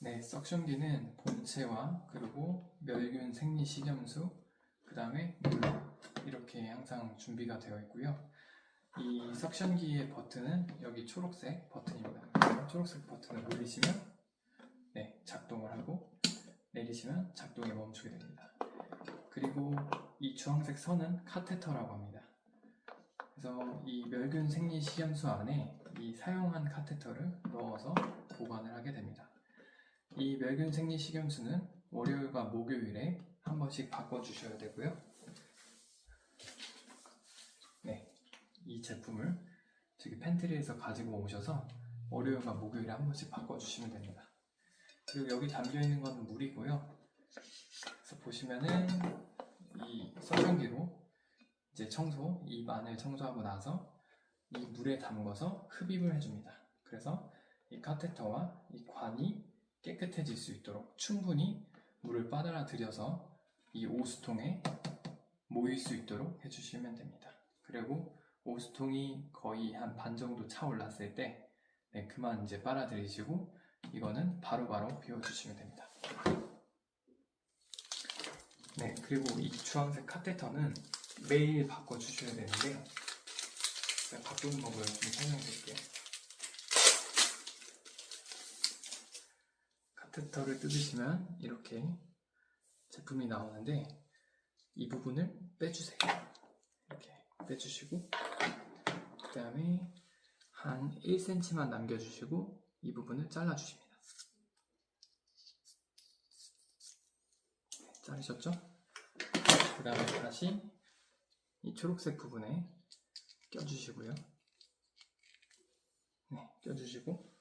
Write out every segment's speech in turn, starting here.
네, 석션기는 본체와 그리고 멸균 생리 식염수, 그 다음에 물 이렇게 항상 준비가 되어 있고요. 이 석션기의 버튼은 여기 초록색 버튼입니다. 초록색 버튼을 올리시면 네, 작동을 하고 내리시면 작동이 멈추게 됩니다. 그리고 이 주황색 선은 카테터라고 합니다. 그래서 이 멸균 생리 식염수 안에 이 사용한 카테터를 넣어서 보관을 하게 됩니다. 이 멸균 생리 식염수는 월요일과 목요일에 한 번씩 바꿔주셔야 되고요. 네, 이 제품을 저기 팬트리에서 가지고 오셔서 월요일과 목요일에 한 번씩 바꿔주시면 됩니다. 그리고 여기 담겨 있는 건 물이고요. 그래서 보시면은 이 석션기로 이제 청소, 이 안을 청소하고 나서 이 물에 담궈서 흡입을 해줍니다. 그래서 이 카테터와 이 관이 깨끗해질 수 있도록 충분히 물을 빨아들여서 이 오수통에 모일 수 있도록 해주시면 됩니다. 그리고 오수통이 거의 한 반 정도 차올랐을 때 네, 그만 이제 빨아들이시고 이거는 바로바로 비워주시면 됩니다. 네, 그리고 이 주황색 카테터는 매일 바꿔주셔야 되는데요. 제가 바꾸는 법을 좀 설명해 드릴게요. 카테터를 뜯으시면 이렇게 제품이 나오는데 이 부분을 빼주세요. 이렇게 빼주시고 그 다음에 한 1cm만 남겨주시고 이 부분을 잘라주십니다. 네, 자르셨죠? 그 다음에 다시 이 초록색 부분에 껴주시고요. 네, 껴주시고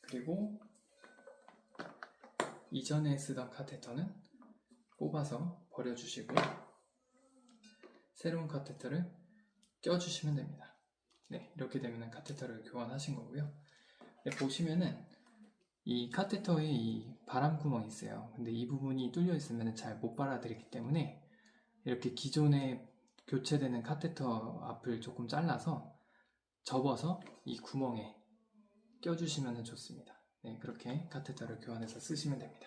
그리고 이전에 쓰던 카테터는 뽑아서 버려주시고 새로운 카테터를 껴주시면 됩니다. 네, 이렇게 되면 카테터를 교환하신 거고요. 네, 보시면은 이 카테터에 이 바람 구멍이 있어요. 근데 이 부분이 뚫려 있으면 잘 못 빨아들이기 때문에 이렇게 기존에 교체되는 카테터 앞을 조금 잘라서 접어서 이 구멍에 껴주시면 좋습니다. 네, 그렇게 카테터를 교환해서 쓰시면 됩니다.